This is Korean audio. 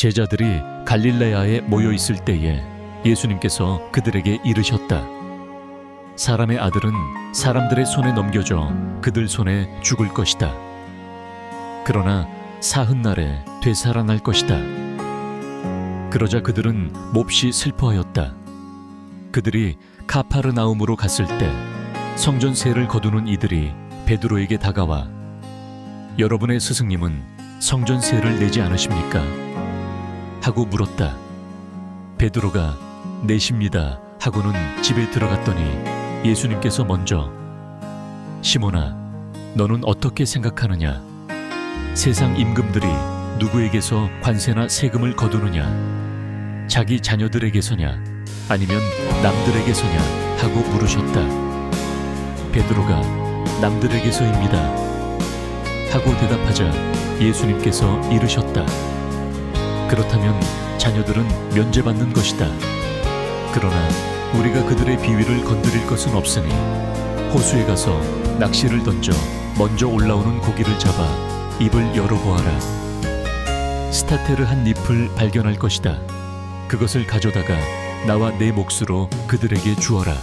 제자들이 갈릴레아에 모여 있을 때에 예수님께서 그들에게 이르셨다. 사람의 아들은 사람들의 손에 넘겨져 그들 손에 죽을 것이다. 그러나 사흔 날에 되살아날 것이다. 그러자 그들은 몹시 슬퍼하였다. 그들이 카파르나움으로 갔을 때 성전세를 거두는 이들이 베드로에게 다가와 여러분의 스승님은 성전세를 내지 않으십니까? 하고 물었다. 베드로가 내십니다 하고는 집에 들어갔더니 예수님께서 먼저 시몬아 너는 어떻게 생각하느냐 세상 임금들이 누구에게서 관세나 세금을 거두느냐 자기 자녀들에게서냐 아니면 남들에게서냐 하고 물으셨다. 베드로가 남들에게서입니다. 하고 대답하자 예수님께서 이르셨다. 그렇다면 자녀들은 면제받는 것이다. 그러나 우리가 그들의 비위를 건드릴 것은 없으니 호수에 가서 낚시를 던져 먼저 올라오는 고기를 잡아 입을 열어보아라. 스타테르 한 잎을 발견할 것이다. 그것을 가져다가 나와 내 몫으로 그들에게 주어라.